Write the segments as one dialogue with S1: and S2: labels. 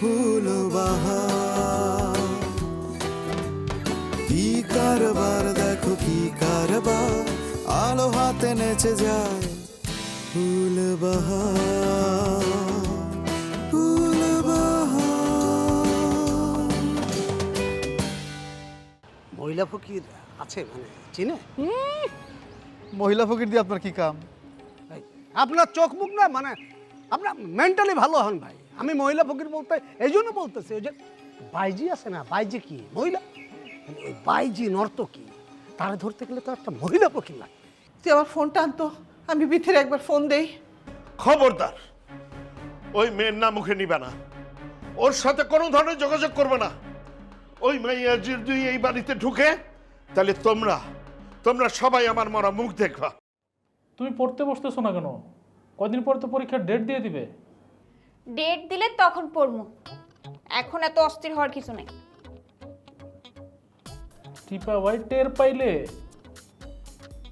S1: ফুল বাহার কি কারবার দেখো কি কারবার। আলো হাতে নেচে যায় ফুল বাহার ফুল
S2: মহিলা ফকির আছে মানে চিনে?
S3: মহিলা ফকির দিয়ে আপনার কি কাম?
S2: ভাই, আপনার চোখ মুখ না মানে আপনার মেন্টালি ভালো হন ভাই। আমি মহিলা ফকির বলতে এই জন্য বলতেছি ওই যে বাইজি আছে না বাইজি কি? মহিলা? ওই বাইজি নর্তকী তারা ধরতে গেলে তো একটা মহিলা ফকির লাগে।
S4: তুই আমার ফোনটা আনতো আমি ভিতরে একবার ফোন দেই।
S5: খবরদার ওই মেয়ের নাম মুখে নিবে না। ওর সাথে কোনো ধরনের যোগাযোগ করবে না। ওই মেয়ে যদি এই বাড়িতে ঢুকে তাহলে তোমরা তোমরা সবাই আমার মরা মুখ দেখবা।
S6: তুমি পড়তে বসতেছো না কেন? কদিন পর তো পরীক্ষার ডেট দিয়ে দিবে।
S7: ডেট দিলে তখন পড়মু এখন এত অস্থির হওয়ার কিছু নাই।
S6: টিপা ভাই টের পাইলে?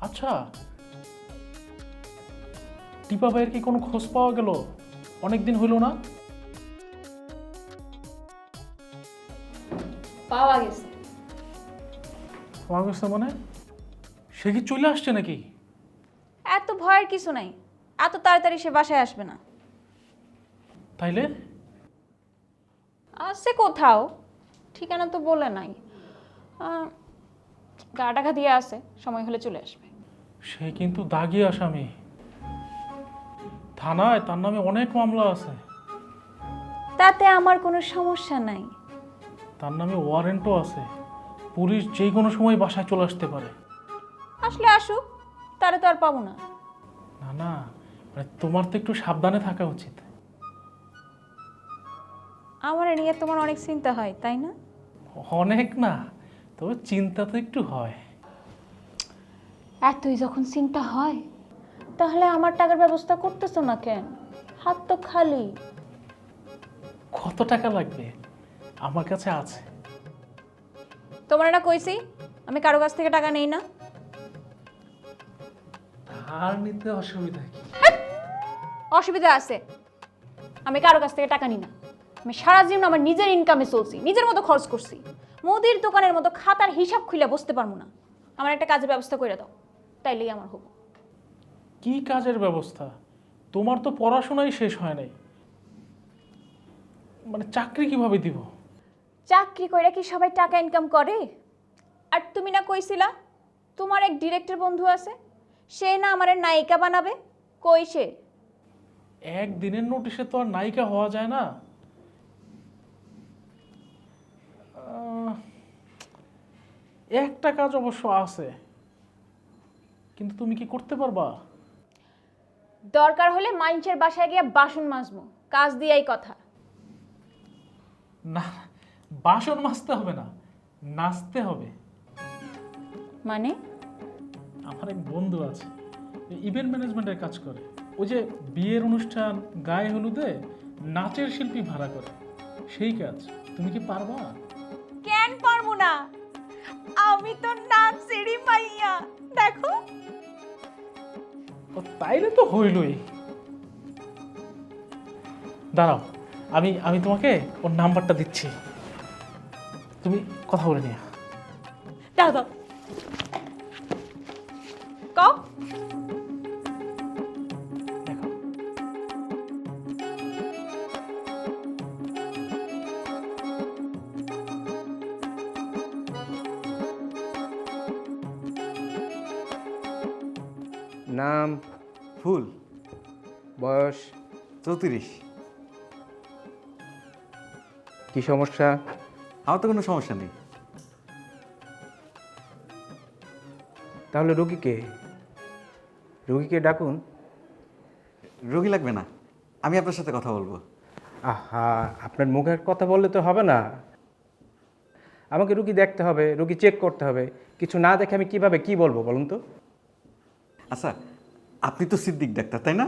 S6: আচ্ছা। টিপা ভাইয়ের কি কোনো খোঁজ পাওয়া গেল? অনেক দিন হইল না?
S7: পাওয়া গেছে।
S6: পাওয়া গেছে মানে? সে কি চলে আসছে নাকি?
S7: এত ভয়ের কিছু নাই। এত তাড়াতাড়ি সে বাসায় আসবে না।
S6: তাইলে?
S7: আসছে কোথাও ঠিকানা তো বলে নাই। আহ, গা টাকা দিয়ে আসে সময় হলে চলে আসবে।
S6: সে কিন্তু দাগি আসামি। থানায় তার নামে অনেক মামলা আছে।
S7: তাতে আমার কোনো সমস্যা নাই।
S6: তার নামে ওয়ারেন্টও আছে। পুলিশ যে কোনো সময় বাসায় চলে আসতে পারে।
S7: আসলে আসুক তারা তো আর পাবো না।
S6: না না মানে তোমার তো একটু সাবধানে থাকা উচিত।
S7: আমার এ নিয়ে তোমার অনেক চিন্তা হয় তাই না?
S6: অনেক না তবে চিন্তা তো একটু হয়।
S7: এতই যখন চিন্তা হয় তাহলে আমার টাকার ব্যবস্থা করতেছো না কেন? হাত তো খালি।
S6: কত টাকা লাগবে? আমার কাছে আছে।
S7: তোমার না কইছি আমি কারও কাছ থেকে টাকা নেই না।
S6: ধার নিতে অসুবিধা কি?
S7: অসুবিধা আছে আমি কারও কাছ থেকে টাকা নিই না। আমি সারা জীবন আমার নিজের ইনকামে চলছি নিজের মতো খরচ করছি। মুদির দোকানের মতো খাতার হিসাব খুলে বসতে পারব না। আমার একটা কাজের ব্যবস্থা করে দাও তাইলেই আমার হব।
S6: কি কাজের ব্যবস্থা? তোমার তো পড়াশোনাই শেষ হয় নাই। মানে চাকরি কীভাবে দিব?
S7: চাকরি কইরা কি সবাই টাকা ইনকাম করে? আর তুমি না কইছিলা তোমার এক ডিরেক্টর বন্ধু আছে সে না আমার নায়িকা বানাবে? কই সে?
S6: এক দিনের নোটিশে তো আর নায়িকা হওয়া যায় না আহ, একটা কাজ অবশ্য আছে। কিন্তু তুমি কি করতে পারবা?
S7: দরকার হলে মাইনসের বাসায় গিয়ে বাসন মাজবো। কাজ দিয়াই কথা।
S6: না বাসন মাজতে হবে না নাচতে হবে।
S7: মানে?
S6: আমার এক বন্ধু আছে ইভেন্ট ম্যানেজমেন্টের কাজ করে। ওই যে বিয়ের অনুষ্ঠান গায়ে হলুদে নাচের শিল্পী ভাড়া করে। সেই কাজ। তুমি কি পারবা?
S7: না। আমি তো নাচ সিঁড়ি পাইয়া দেখো।
S6: ও তাইলে তো হইলই। দাঁড়াও আমি আমি তোমাকে ওর নাম্বারটা দিচ্ছি। তুমি কথা বলে নিও।
S7: দাও দাও। কও।
S8: নাম
S9: ফুল
S8: বয়স
S9: চৌত্রিশ।
S8: কি সমস্যা?
S9: আমার তো কোনো সমস্যা নেই।
S8: তাহলে রোগীকে রোগীকে ডাকুন।
S9: রোগী লাগবে না আমি আপনার সাথে কথা বলব।
S8: আহা আপনার মুখের কথা বললে তো হবে না। আমাকে রুগী দেখতে হবে রুগী চেক করতে হবে। কিছু না দেখে আমি কীভাবে কি বলব বলুন তো?
S9: আচ্ছা আপনি তো সিদ্দিক ডাক্তার তাই না?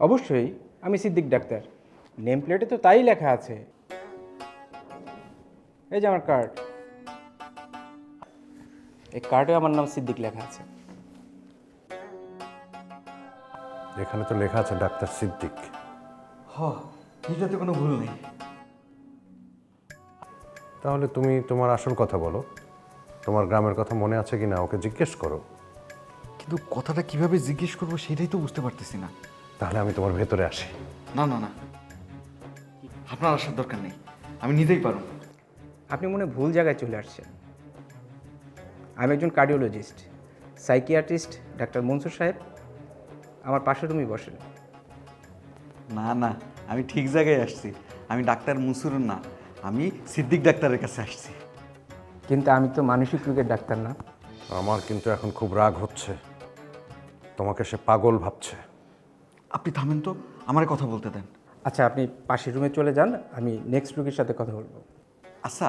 S8: অবশ্যই আমি সিদ্দিক ডাক্তার। নেম প্লেটে তো তাই লেখা আছে। এই যে আমার কার্ড এই কার্ডে আমার নাম সিদ্দিক লেখা আছে।
S10: এখানে তো লেখা আছে ডাক্তার সিদ্দিক।
S9: হ এটাতে কোনো ভুল নেই।
S10: তাহলে তুমি তোমার আসল কথা বলো। তোমার গ্রামের কথা মনে আছে কি না ওকে জিজ্ঞেস করো।
S3: কিন্তু কথাটা কীভাবে জিজ্ঞেস করব সেটাই তো বুঝতে পারতেছি না।
S10: তাহলে আমি তোমার ভেতরে আসি।
S3: না না না। আপনার আসার দরকার নেই। আমি নিতেই পারব।
S8: আপনি মনে হয় ভুল জায়গায় চলে আসছেন। আমি একজন কার্ডিওলজিস্ট সাইকিয়াট্রিস্ট ডাক্তার মনসুর সাহেব। আমার পাশে তুমি বসেন।
S9: না না আমি ঠিক জায়গায় আসছি। আমি ডাক্তার মুসুর না আমি সিদ্দিক ডাক্তারের কাছে আসছি।
S8: কিন্তু আমি তো মানসিক রোগের ডাক্তার না।
S10: আমার কিন্তু এখন খুব রাগ হচ্ছে। তোমাকে সে পাগল ভাবছে।
S3: আপনি থামেন তো আমার কথা বলতে দেন।
S8: আচ্ছা আপনি পাশের রুমে চলে যান আমি নেক্সট রোগীর সাথে কথা বলব।
S9: আচ্ছা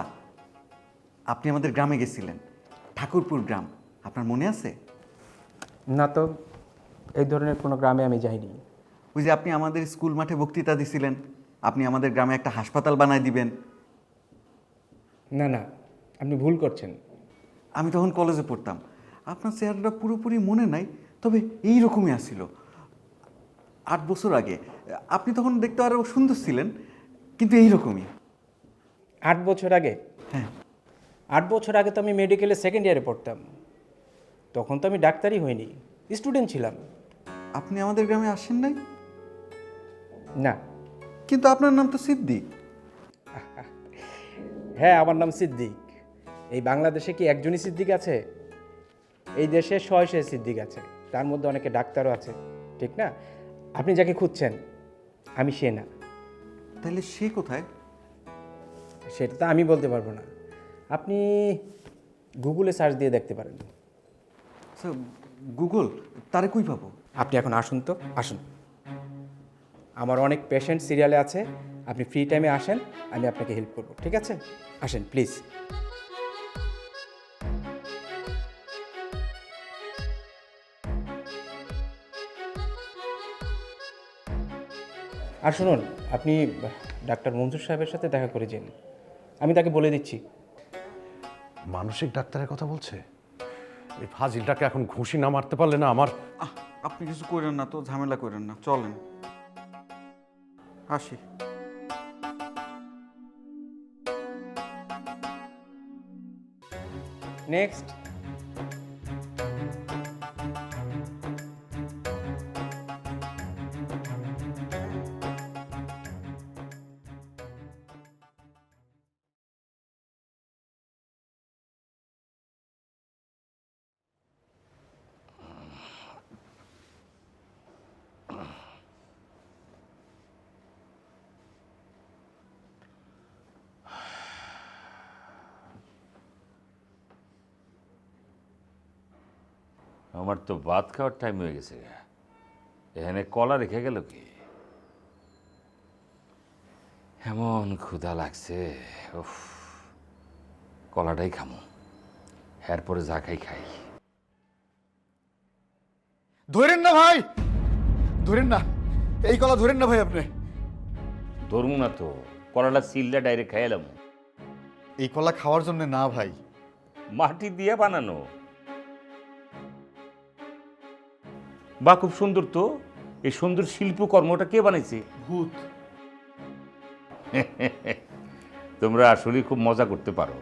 S9: আপনি আমাদের গ্রামে গেছিলেন ঠাকুরপুর গ্রাম আপনার মনে আছে?
S8: না তো এই ধরনের কোনো গ্রামে আমি যাইনি।
S9: ওই যে আপনি আমাদের স্কুল মাঠে বক্তৃতা দিছিলেন আপনি আমাদের গ্রামে একটা হাসপাতাল বানায় দিবেন।
S8: না না আপনি ভুল করছেন।
S9: আমি তখন কলেজে পড়তাম আপনার চেহারাটা পুরোপুরি মনে নাই তবে এই রকমই আসছিল আট বছর আগে আপনি তখন দেখতে আরও সুন্দর ছিলেন কিন্তু এই রকমই
S8: আট বছর আগে?
S9: হ্যাঁ।
S8: আট বছর আগে তো আমি মেডিকেলে সেকেন্ড ইয়ারে পড়তাম। তখন তো আমি ডাক্তারই হইনি স্টুডেন্ট ছিলাম।
S9: আপনি আমাদের গ্রামে আসেন নাই?
S8: না।
S9: কিন্তু আপনার নাম তো সিদ্দিক।
S8: হ্যাঁ আমার নাম সিদ্দিক। এই বাংলাদেশে কি একজনই সিদ্দিক আছে? এই দেশে শয়ে শয়ে সিদ্দিক আছে। তার মধ্যে অনেকে ডাক্তারও আছে ঠিক না? আপনি যাকে খুঁজছেন আমি সে না।
S9: তাহলে সে কোথায়?
S8: সেটা তো আমি বলতে পারব না। আপনি গুগলে সার্চ দিয়ে দেখতে পারেন।
S9: স্যার গুগল তারে কই পাবো?
S8: আপনি এখন আসুন তো আসুন। আমার অনেক পেশেন্ট সিরিয়ালে আছে আপনি ফ্রি টাইমে আসেন আমি আপনাকে হেল্প করব ঠিক আছে? আসেন প্লিজ আর শুনুন আপনি ডাক্তার মনসুর সাহেবের সাথে দেখা করে যান। আমি তাকে বলে দিচ্ছি।
S10: মানসিক ডাক্তারের কথা বলছে? এই ফাজিলটাকে এখন ঘুষি না মারতে পারলে না আমার
S3: আহ, আপনি কিছু করেন না তো ঝামেলা করেন না চলেন। আসি।
S8: নেক্সট
S11: আমার তো ভাত খাওয়ার টাইম হয়ে গেছে। এখানে কলা রেখে গেল কি? এমন ক্ষুধা লাগছে উফ। কলাটাই খামো এরপরে যা খাই খাই।
S3: ধরেন না ভাই! ধরেন না এই কলা ধরেন না ভাই আপনি।
S11: ধরবো না তো কলাটা সিলটা ডাইরেক্ট খাই এলাম
S3: এই কলা খাওয়ার জন্য না ভাই।
S11: মাটি দিয়ে বানানো। বা খুব সুন্দর তো এই সুন্দর শিল্পকর্মটা কে বানাইছে?
S3: ভূত।
S11: তোমরা আসলে খুব মজা করতে পারো।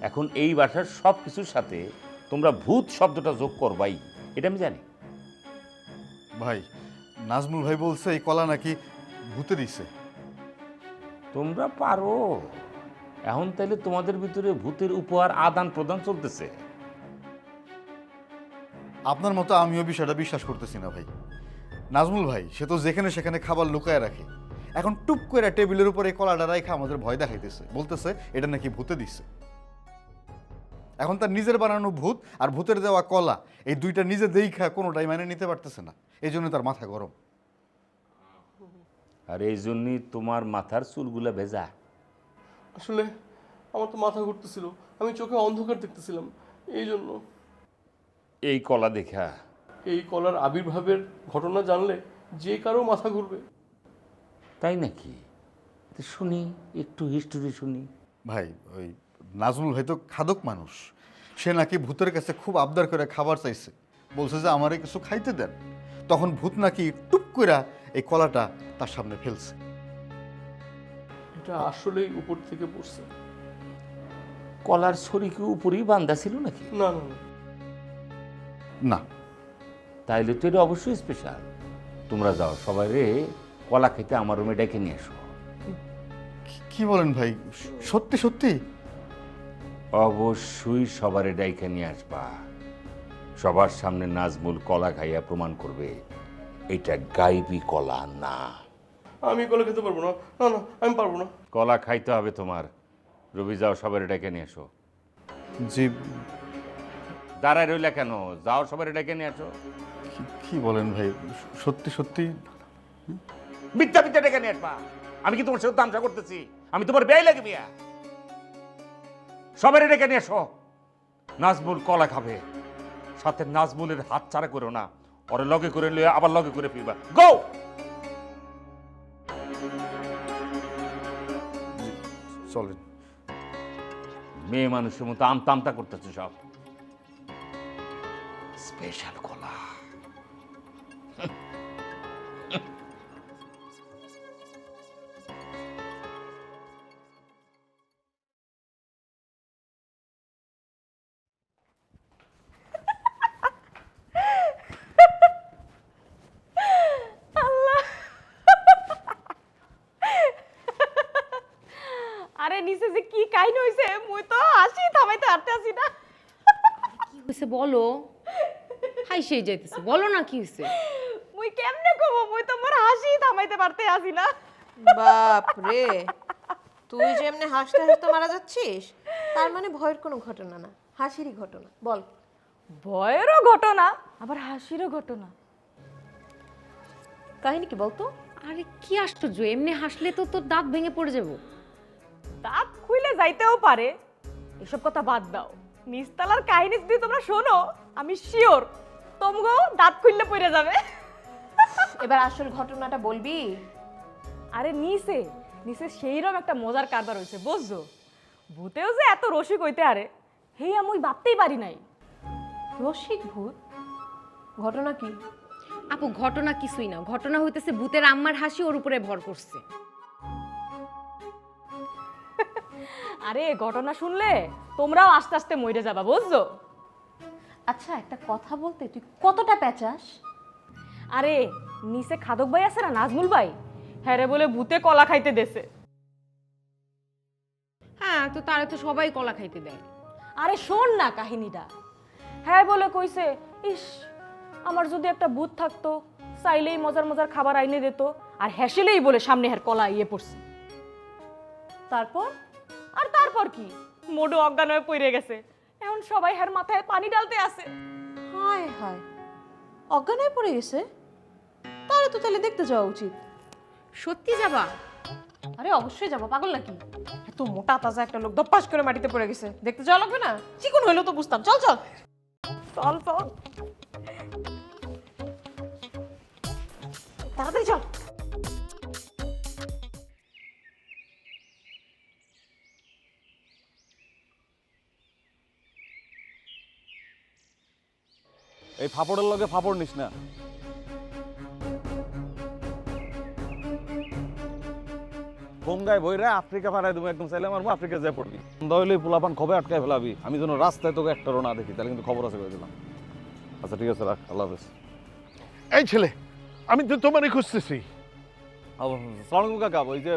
S11: এখন এই ভাষার সব কিছুর সাথে তোমরা ভূত শব্দটা যোগ করবাই এটা আমি জানি।
S3: ভাই নাজমুল ভাই বলছে এই কলা নাকি ভূতে দিছে।
S11: তোমরা পারো। এখন তাইলে তোমাদের ভিতরে ভূতের উপহার আদান প্রদান চলতেছে।
S3: আপনার মতো আমিও বিষয়টা বিশ্বাস করতেছি না ভাই। নাজমুল ভাই সে তো যেখানে সেখানে খাবার লুকায় রাখে। এখন টুপ করে টেবিলের উপরে এই কলাটা রাখা আমাদের ভয় দেখাইতেছে। বলতেছে এটা নাকি ভূতে দিচ্ছে এখন তার নিজের বানানো ভূত আর ভূতের দেওয়া কলা এই দুইটা নিজে দেখা কোনোটাই মানে নিতে পারতেছে না। এই জন্য তার মাথা গরম।
S11: আর এই জন্যই তোমার মাথার চুলগুলা ভেজা।
S12: আসলে আমার তো মাথা ঘুরতেছিল আমি চোখে অন্ধকার দেখতেছিলাম এই জন্য।
S11: এই কলা দেখা।
S12: এই কলার আবির্ভাবের ঘটনা জানলে যে কারও মাথা ঘুরবে।
S11: তাই নাকি? তো শুনি একটু হিস্টোরি শুনি।
S3: ভাই ওই নাজমুল ভাই তো খাদক মানুষ। সে নাকি ভূতের কাছে খুব আবদার করে খাবার চাইছে। বলছে যে আমারে কিছু খাইতে দেন। তখন ভূত নাকি টুপ করে এই কলাটা তার সামনে ফেলছে।
S12: এটা আসলেই উপর থেকে পড়ছে।
S11: কলার ছড়িকে উপরেই বান্ধা ছিল নাকি?
S12: না না না।
S3: না।
S11: তাইলে তো এটা অবশ্যই স্পেশাল তোমরা যাও সবাই রে কলা খেতে আমার রুমে ডেকে নিয়ে এসো।
S3: কি- বলেন ভাই? সত্যি সত্যি?
S11: অবশ্যই সবারে ডাইকে নিয়ে আসবা। সবার সামনে নাজমুল কলা খাইয়া প্রমাণ করবে এটা গাইবি কলা না।
S12: আমি কলা খেতে পারব না। না না আমি পারব না।
S11: কলা খাইতে হবে তোমার। রবি যাও সবারে ডেকে নিয়ে এসো।
S3: জি
S11: দাঁড়ায় রইলা কেন? যাও সবারে ডেকে নিয়ে আসো।
S3: কি- বলেন ভাই? সত্যি সত্যি?
S11: বিদ্যা বিদ্যা ডেকে নিয়ে আসবা। আমি কি তোমার সাথে তামসা করতেছি? আমি তোমার ব্যয় লাগে বিয়া সবারে ডেকে নিয়ে এসো নাজমুল কলা খাবে। সাথে নাজমুলের হাত ছাড়া করো না। ওরে লগে করে লিয়ে আবার লগে করে ফিরবা। গো
S3: চলেন।
S11: মেয়ে মানুষের মতো আমতা আমতা করতেছে সব। স্পেশাল কলা
S13: আরে নিচে যে কি কাহিনী হইছে মুই তো হাসি থামাইতে হাঁটতে আসি না।
S14: কি হয়েছে বলো? হাই সেই যাইতেছে। বলো না কি হয়েছে
S13: মুই কেমনে কব মুই তো মোর হাসি থামাইতে পারতে আসি না।
S15: বাপ রে তুই যে এমনি হাসতে হাসতে মারা যাচ্ছিস তার মানে ভয়ের কোনো ঘটনা না হাসিরই ঘটনা বল।
S13: ভয়েরও ঘটনা আবার হাসিরও ঘটনা।
S15: কাহিনী কি বলতো?
S14: আরে কি আশ্চর্য এমনি হাসলে তো তোর দাঁত ভেঙে পড়ে যাব।
S13: দাঁত খুইলে যাইতেও পারে। এসব কথা বাদ দাও। নিস্তালার কাহিনী যদি তোমরা শোনো আমি শিওর তোমগো দাঁত খুললে পড়ে যাবে।
S15: এবার আসল ঘটনাটা বলবি?
S13: আরে নিচে। নিচে সেইরকম একটা মজার কারবার হয়েছে বুঝছ? ভূতেও যে এত রসিক হইতে আরে হেই আমি ভাবতেই পারি নাই।
S15: রসিক ভূত? ঘটনা কি?
S14: আপু ঘটনা কিছুই না। ঘটনা হইতেছে ভূতের আম্মার হাসি ওর উপরে ভর করছে।
S13: আরে ঘটনা শুনলে তোমরাও আস্তে আস্তে মরে যাবা বুঝছ?
S15: আচ্ছা একটা কথা বলতে তুই কতটা পেঁচাস?
S13: আরে নিচে খাদক ভাই আছে না নাজমুল ভাই? হ্যাঁ রে বলে ভূতে কলা খাইতে দেছে।
S14: হ্যাঁ তো তারা তো সবাই কলা খাইতে দেয়।
S13: আরে শোন না কাহিনীটা। হ্যাঁ বলে কইছে ইস আমার যদি একটা ভূত থাকতো চাইলেই মজার মজার খাবার আইনে দিত আর হেসেলেই বলে সামনে হ্যার কলা ইয়ে পড়ছে।
S15: তারপর?
S13: আর তারপর কি? মোডো অজ্ঞান হয়ে পড়ে গেছে। এখন সবাই হ্যার মাথায় পানি ডালতে আছে
S15: হায় হায়। অজ্ঞান হয়ে পড়ে গেছে? তাহলে তো তাহলে দেখতে যাওয়া উচিত।
S14: সত্যি যাবা?
S15: আরে অবশ্যই যাব পাগল নাকি? এত মোটা তাজা একটা লোক দপ্পাস করে মাটিতে পড়ে গেছে। দেখতে যাওয়া লাগবে না? চিকন হইল তো বুঝতাম। চল চল।
S13: চল চল।
S15: তাড়াতাড়ি চল।
S10: এই ফাপড়ের লগে ফাপড় নিস না। গঙ্গায় বইরা আফ্রিকা পাড়ায় তুমি একদম চাইলে আমার আফ্রিকা যায় পড়বি। দইলে পোলাপান খবে আটকায় ফেলাবি? আমি যেন রাস্তায় তোকে একটা না দেখি তাহলে কিন্তু খবর আছে করে দিলাম। আচ্ছা ঠিক আছে রাখ আল্লাহ হাফেজ।
S5: এই ছেলে আমি তো তোমারই খুঁজতেছি।
S10: সালাম কাকা ওই যে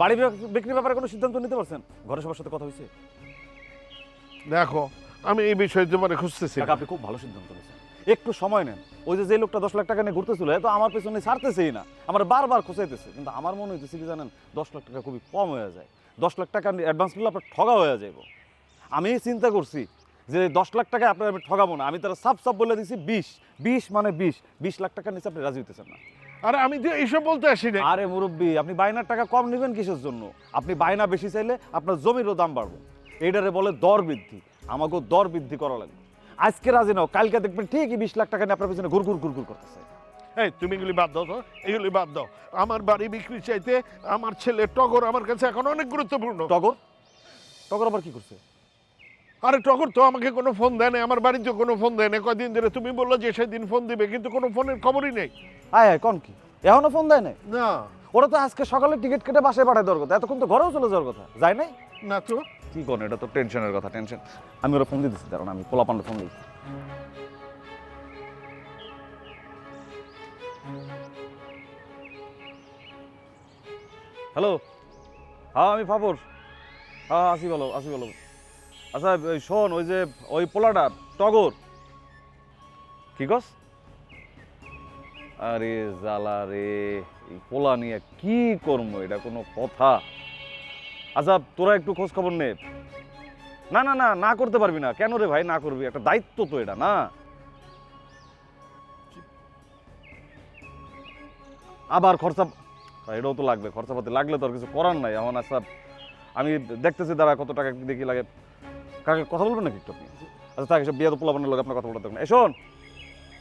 S10: বাড়ি বিক্রির ব্যাপারে কোনো সিদ্ধান্ত নিতে পারছেন? ঘরে সবার সাথে কথা হয়েছে?
S5: দেখো আমি এই বিষয়ে তোমার খুঁজতেছি
S10: আপনি খুব ভালো সিদ্ধান্ত নিয়েছেন। একটু সময় নেন। ওই যে যে লোকটা দশ লাখ টাকা নিয়ে ঘুরতেছিল এ তো আমার পেছনে ছাড়তেছেই না। আমার বারবার খোঁচাইতেছে। কিন্তু আমার মনে হইতেছে কি জানেন দশ লাখ টাকা খুবই কম হয়ে যায়। দশ লাখ টাকা অ্যাডভান্স নিলে আপনার ঠগা হয়ে যাইব। আমি চিন্তা করছি যে দশ লাখ টাকা আপনার আমি ঠগাবো না। আমি তারা সাপ সাপ বলে দিছি বিশ। বিশ মানে বিশ। বিশ লাখ টাকার নিচে আপনি রাজি হইতেছেন না।
S5: আরে আমি তো এইসব বলতে আসি না
S10: আরে মুরব্বী আপনি বায়নার টাকা কম নেবেন কিসের জন্য? আপনি বায়না বেশি চাইলে আপনার জমিরও দাম বাড়বে। এইটারে বলে দর বৃদ্ধি। আমাকেও দর বৃদ্ধি করা লাগবে। আজকে রাজি নাও কালকে দেখবেন ঠিকই বিশ লাখ টাকা নিয়ে আপনার পিছনে ঘুরঘুর ঘুরঘুর করতেছে।
S5: এই তুমি এগুলি বাদ দাও তো এগুলি বাদ দাও। আমার বাড়ি বিক্রি চাইতে আমার ছেলে টগর আমার কাছে এখন অনেক গুরুত্বপূর্ণ।
S10: টগর? টগর আবার কি করছে?
S5: আরে টগর তো আমাকে কোনো ফোন দেয় না আমার বাড়িতে কোনো ফোন দেয় না কয়দিন ধরে তুমি বলল যে সেদিন ফোন দিবে কিন্তু কোনো ফোনের খবরই নেই।
S10: আয় আয় কন কি? এখনও ফোন দেয় নাই?
S5: না।
S10: ওরা তো আজকে সকালে টিকিট কেটে বাসায় পাঠায় দেওয়ার কথা এতক্ষণ তো ঘরেও চলে যাওয়ার কথা। যায় নাই?
S5: না তো।
S10: কি করেন এটা তো টেনশনের কথা টেনশন আমি ওরা ফোন দিতেছি কারণ আমি পোলাপান্ডা ফোন দিচ্ছি হ্যালো হ্যাঁ আমি ফাপর হ্যাঁ আসি বলো আসি বলো। আচ্ছা ওই শোন, ওই যে, ওই পোলাটা, টগর। কি কস? আরে জালা রে, এই পোলা নিয়ে কি করব এটা কোনো কথা। আচ্ছা তোরা একটু খোঁজ খবর নে। না না না না করতে পারবি না। কেন রে ভাই না করবি? একটা দায়িত্ব তো এটা, না? আবার খরচা এটাও তো লাগবে। খরচাপাতি লাগলে তো আর কিছু করার নাই। এখন আচ্ছা আমি দেখতেছি দাঁড়া কত টাকা দেখি লাগে। কাকে কথা বলবেন নাকি একটু আপনি? আচ্ছা তাকে সব বিয়ে তো পোলাপানের লোক আপনার কথা বলতে থাকবেন শোন,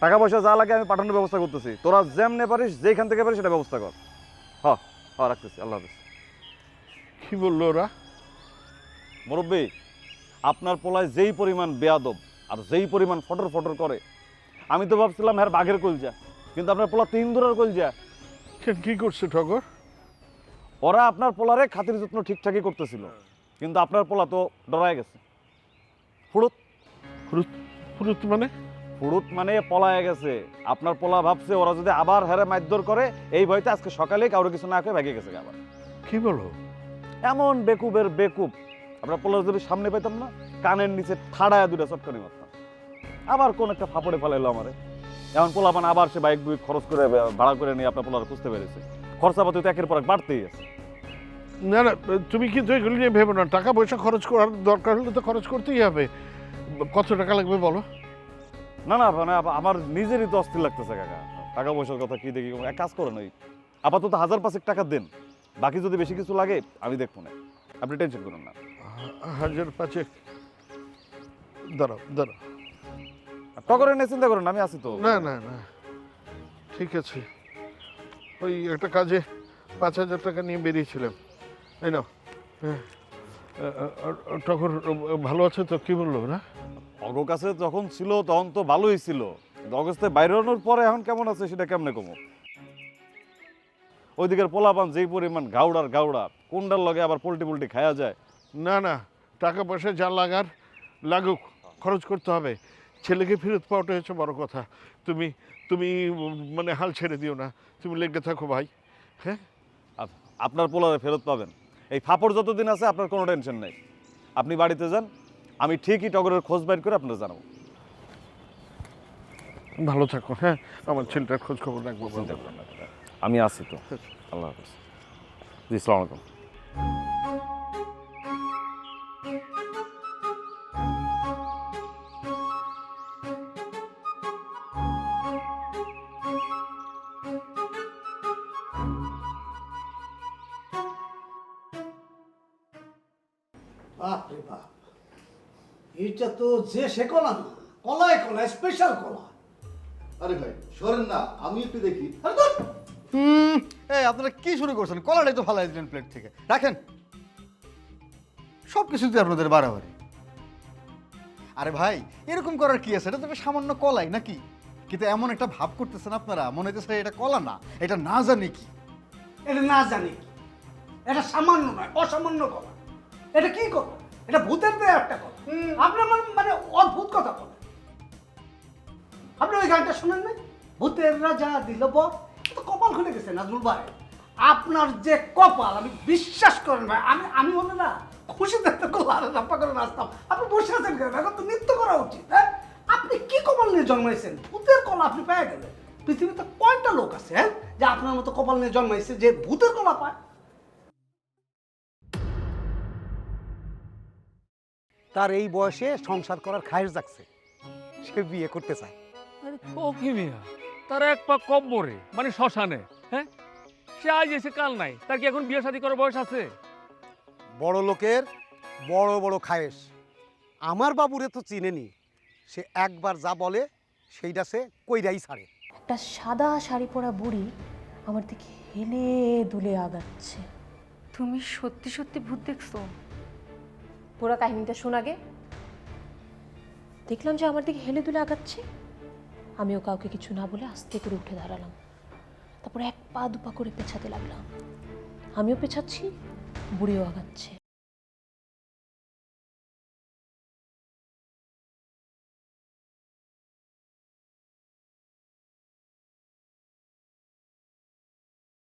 S10: টাকা পয়সা যা লাগে আমি পাঠানোর ব্যবস্থা করতেছি। তোরা যেমনে পারিস যেখান থেকে পারিস সেটা ব্যবস্থা কর। হ হ, রাখতেছি। আল্লাহ হাফিজ।
S5: কি বলল ওরা।
S10: মুরব্বী আপনার পোলায় যেই পরিমাণ বেয়াদব আর যেই পরিমাণ ফটর ফটর করে আমি তো ভাবছিলাম হ্যাঁ বাঘের কলজা কিন্তু আপনার পোলা তিন দূরের কলজা।
S5: কেন কি করছে টগর
S10: ওরা আপনার পোলারে খাতির যত্ন ঠিকঠাকই করতেছিল কিন্তু আপনার পোলা তো ডরায় গেছে। ফুড়ুত
S5: ফুরুত? ফুরুত মানে?
S10: ফুড়ুত মানে পলায় গেছে। আপনার পোলা ভাবছে ওরা যদি আবার হেরে মারধর করে এই ভয়তে আজকে সকালে কারও কিছু না করে ভেগে গেছে আবার।
S5: কি বলো?
S10: এমন বেকুবের বেকুব। আমরা পোলা যদি সামনে পেতাম না কানের নিচে ঠাড়ায় দুটা চটকানি মারতাম। আবার কোন একটা ফাপড়ে ফেলাইলো আমারে। এমন পোলা মানে আবার সে বাইক বুইক খরচ করে ভাড়া করে নিয়ে আপনার পোলার খুঁজতে পেরেছে খরচাপাতি তো একের পর এক বাড়তেই আছে।
S5: না না তুমি কিন্তু এগুলি নিয়ে ভেবো না। টাকা পয়সা খরচ করার দরকার হলে তো খরচ করতেই হবে। কত টাকা লাগবে বলো?
S10: না না মানে আমার নিজেরই তো অস্থির লাগতেছে কাকা। টাকা পয়সার কথা কি দেখি? এক কাজ করেন ওই আপাতত হাজার পাঁচেক টাকা দেন। বাকি যদি বেশি কিছু লাগে আমি দেখব না। আপনি টেনশন করুন না।
S5: হাজার পাঁচেক। দাঁড়াও দাঁড়াও।
S10: টগরে নিয়ে চিন্তা করুন না, আমি আছি তো।
S5: না না না। ঠিক আছে। ওই একটা কাজে পাঁচ হাজার টাকা নিয়ে বেরিয়েছিলাম। এই না টগর ভালো আছে তো? কি বলল না
S10: অগ কাছে যখন ছিল তখন তো ভালোই ছিল। অগস্টে বাইরানোর পরে এখন কেমন আছে সেটা কেমনে কমো? ওইদিকের পোলাপান যেই পরিমাণ গাউড়ার গাউড়া কোনটার লগে আবার পোল্টি পোল্টি খাওয়া যায়?
S5: না না টাকা পয়সা যা লাগার লাগুক খরচ করতে হবে। ছেলেকে ফেরত পাওয়াটা হচ্ছে বড় কথা। তুমি তুমি মানে হাল ছেড়ে দিও না। তুমি লেগে থাকো ভাই হ্যাঁ?
S10: আপ- আপনার পোলারে ফেরত পাবেন। এই ফাপড় যতদিন আছে আপনার কোনো টেনশন নেই। আপনি বাড়িতে যান আমি ঠিকই টগরের খোঁজ বাইর করে আপনার জানাব।
S5: ভালো থাকো হ্যাঁ? আমার ছেলেটার খোঁজ খবর রাখব
S10: আমি আছি তো। আল্লাহ হাফিজ। জি সালাম আলাইকুম।
S2: বাপ বাপ। এইটা তো যে সে কলা না কলায় কলা স্পেশাল কলা।
S3: আরে ভাই সরেন না আমি একটু দেখি।
S2: আরে ধুর,
S3: হুম এই আপনারা কি শুরু করছেন? কলাটাই তো ফালাই দিলেন প্লেট থেকে। রাখেন। সব কিছুতে আপনাদের বাড়াবাড়ি। আরে ভাই এরকম করার কি আছে? এটা তো একটা সামান্য কলাই নাকি? কিন্তু এমন একটা ভাব করতেছেন আপনারা মনে হইতেছে এটা কলা না এটা না জানি কি।
S2: এটা না জানি কি। এটা সামান্য নয় অসামান্য কলা। এটা কি কলা? এটা ভূতের দেয় একটা কলা। আপনি আমার মানে অদ্ভুত কথা বলেন। আপনি ওই গানটা শুনেন না ভূতের রাজা দিল বর কপাল খুলে গেছে, নাজমুল ভাই। আপনার যে কপাল, আমি বিশ্বাস করেন ভাই, আমি আমি হলে না খুশিতে তো গোলারে রাপ্পা করে নাচতাম। আপনি বসে আছেন কেন? এখন তো নৃত্য করা উচিত হ্যাঁ? আপনি কি কপাল নিয়ে জন্মাইছেন? ভূতের কলা আপনি পেয়ে গেলেন। পৃথিবীতে কয়টা লোক আছে হ্যাঁ যে আপনার মতো কপাল নিয়ে জন্মাইছে যে ভূতের কলা পায়? তার এই বয়সে সংসার করার খায়ের জাগছে। সে বিয়ে করতে চায়।
S12: ও কি মিয়া
S16: তার এক পা কব্বরে মানে শ্মশানে হ্যাঁ? সে আজ এসে কাল নাই তার কি এখন বিয়ে শাদী করার বয়স আছে?
S2: বড় লোকের বড় বড় খায়েশ। আমার বাবুরে তো চিনেনি সে একবার যা বলে সেইটা সে কইরাই ছাড়ে।
S17: একটা সাদা শাড়ি পরা বুড়ি আমার দিকে হেলে দুলে আগাচ্ছে।
S18: তুমি সত্যি সত্যি ভূত দেখছ?
S17: পুরো কাহিনীটা শোনাগে দেখলাম যে আমার দিকে হেলে দুলে আগাচ্ছে। আমিও কাউকে কিছু না বলে আস্তে করে উঠে দাঁড়ালাম। তারপর এক পা দুপা করে পেছাতে লাগলাম। আমিও পেছাচ্ছি, বুড়িও আগাচ্ছে।